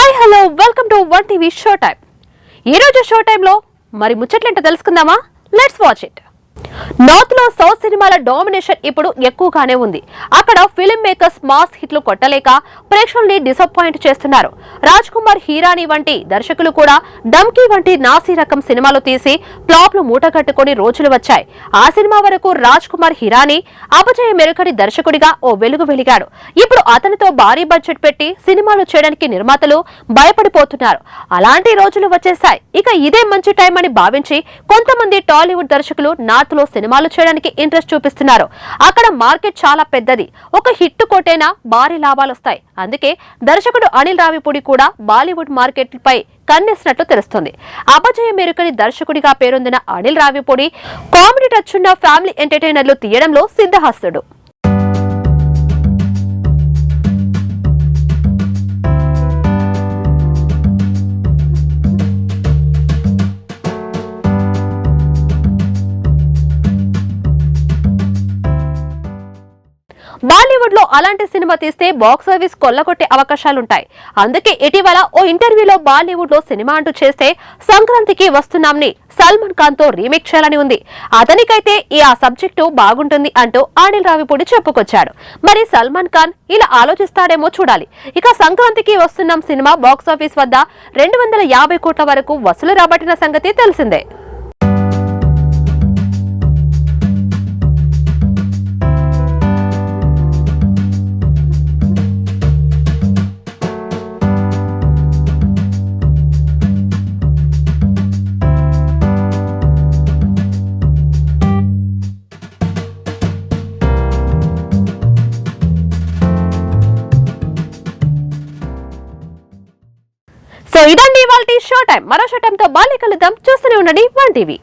Hi hello welcome to one TV show time ఈరోజు show టైంలో మరి ముచ్చట్లేంటో తెలుసుకుందామా? లెట్స్ వాచ్ ఇట్ నార్త్లో సౌత్ సినిమాల డామినేషన్ ఇప్పుడు ఎక్కువగానే ఉంది. అక్కడ ఫిల్మ్ మేకర్స్ మాస్ హిట్లు కొట్టలేక ప్రేక్షకుల్ని డిసప్పాయింట్ చేస్తున్నారు. రాజ్ కుమార్ హీరాని వంటి దర్శకులు కూడా డమ్కీ వంటి నాసి రకం సినిమాలు తీసి ఫ్లాప్లు మూటగట్టుకొని రోజులు వచ్చాయి. ఆ సినిమా వరకు రాజ్ కుమార్ హీరాని అపజయ మెరుకడి దర్శకుడిగా ఓ వెలుగు వెలిగాడు. ఇప్పుడు అతనితో భారీ బడ్జెట్ పెట్టి సినిమాలు చేయడానికి నిర్మాతలు భయపడిపోతున్నారు. అలాంటి రోజులు వచ్చేసాయి ఇక ఇదే మంచి టైం అని భావించి కొంతమంది టాలీవుడ్ దర్శకులు నార్త్లో సినిమాలు చేయడానికి ఇంట్రెస్ట్ చూపిస్తున్నారు. అక్కడ మార్కెట్ చాలా పెద్దది. ఒక హిట్ కొట్టేనా భారీ లాభాలు వస్తాయి. అందుకే దర్శకుడు అనిల్ రావిపూడి కూడా బాలీవుడ్ మార్కెట్ పై కన్నేసినట్లు తెలుస్తుంది. అపజయ మెరుకని దర్శకుడిగా పేరొందిన అనిల్ రావిపూడి కామెడీ టచ్ ఉన్న ఫ్యామిలీ ఎంటర్టైనర్లు తీయడంలో సిద్ధహస్తుడు. బాలీవుడ్లో అలాంటి సినిమా తీస్తే బాక్స్ ఆఫీస్ కొల్లగొట్టే అవకాశాలుంటాయి. అందుకే ఇటీవల ఓ ఇంటర్వ్యూలో బాలీవుడ్లో సినిమా అంటూ చేస్తే సంక్రాంతికి వస్తున్నాంని సల్మాన్ ఖాన్తో రీమేక్ చేయాలని ఉంది. అతనికైతే ఈ ఆ సబ్జెక్టు బాగుంటుంది అంటూ అనిల్ రావిపూడి చెప్పుకొచ్చాడు. మరి సల్మాన్ ఖాన్ ఇలా ఆలోచిస్తాడేమో చూడాలి. ఇక సంక్రాంతికి వస్తున్నాం సినిమా బాక్స్ ఆఫీస్ వద్ద రెండు వందల యాభై కోట్ల వరకు వసూలు రాబట్టిన సంగతి తెలిసిందే. సో ఇదండి ఇవాళ షో టైం. మరో షో టైంతో బాల్య కలుద్దాం చూస్తూనే ఉండండి వన్ టీవీ.